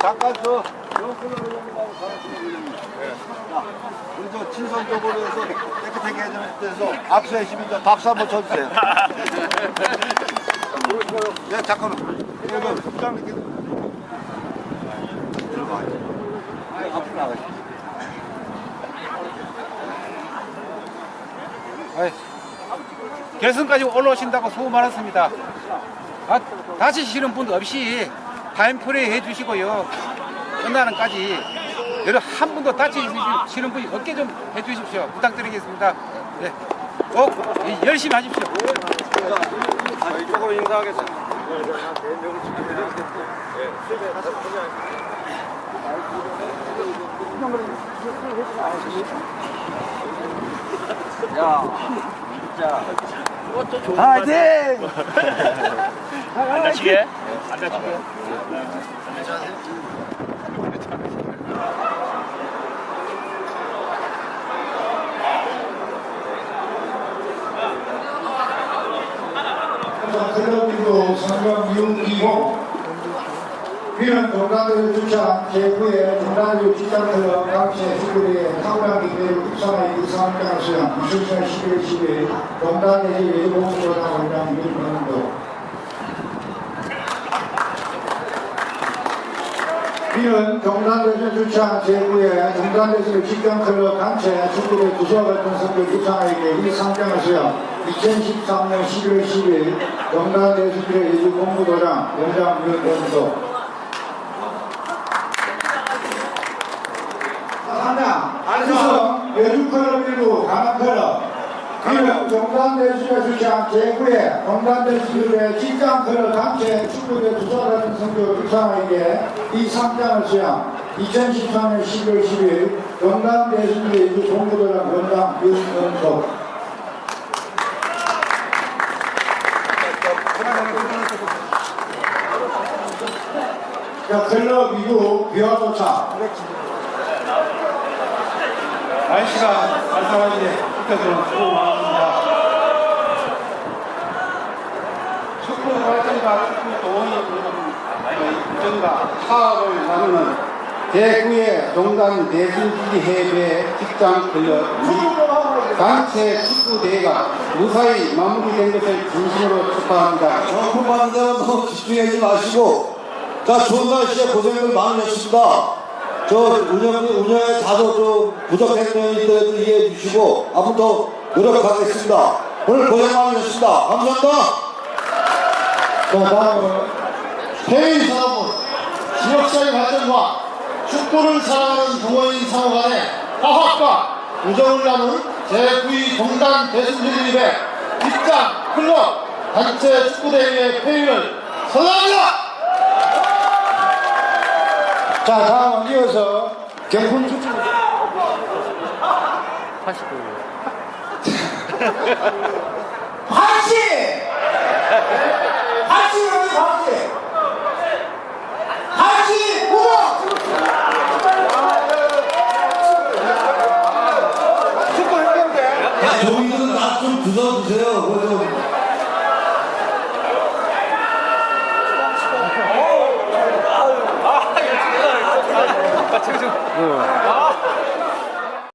잠깐 저 영끌러려고 자, 우리 저 친선적으로 해서 깨끗하게 해주는 데서 압수해 시면 박수 한번 쳐주세요. 네, 잠깐만. 이거 부장 이렇게 들어가. 앞으로 나가시. 아이, 결승까지 올라오신다고 수고 많았습니다. 아, 다치시는 분 없이 타임플레이 해주시고요. 끝나는까지 여러 한 분도 다치시는 분이 없게 좀 해주십시오. 부탁드리겠습니다. 네. 꼭 열심히 하십시오. 이쪽으로 인사하겠습니다. 파이팅! 안 다치게? 안 다치게? 클럽이고 성경 미용기고 위는 동남대를 주차 제후에 동남대 직장클럽 각체 축구대회 탁월한 기회를 입상하여 이상장을 수행 2000년 11월 10일 동남대지 외교공부보다 원장 윤건도 이는 경남대전 주차 제구에 경남대전 직경클럽 단체 축구대 구수와 같은 성격 입상에게 이 상장을 수여 2013년 11월 10일 경남대전의 예주 공부도장 원장 위원장도 하나 예주클럽 일부 강남클럽 이는 경남대주의 주장 제9회 경남대주의 직장클럽 단체 축구대 같은 성격 입상에게 이 상장을 수여 2013년 11월 10일 경남대주의 예주 공부도장 원장 윤원석 자, 클럽 이후 도착. 날씨가 말씀하시니 그때도 수고 많았습니다. 축구 발전과 축구 동원이 일정과 사업을 나누는 제9회 동단 대순지리 해외 직장 및 단체 축구 대회가 무사히 마무리된 것을 진심으로 축하합니다. 정품 받는 데는 너무 집중하지 마시고 자 좋은 날씨에 고생을 많으셨습니다. 저 운영, 운영에 다소 좀 점이 있더라도 이해해 주시고 앞으로 더 노력하겠습니다. 오늘 고생 많으셨습니다. 감사합니다. 자, 다음은 해외 산업은 지역사회 발전과 축구를 사랑하는 동호인 상호 간의 화합과 우정을 나눈 제9위 동단 대승주립의 입장 클럽 단체 축구대회의 폐위를 선언합니다! 자, 다음은 이어서 경품 축구. 89. 박씨! 박씨 어디 박씨? 박씨 우동! 야, 여기는 나좀 드셔주세요. 그거 좀. 아,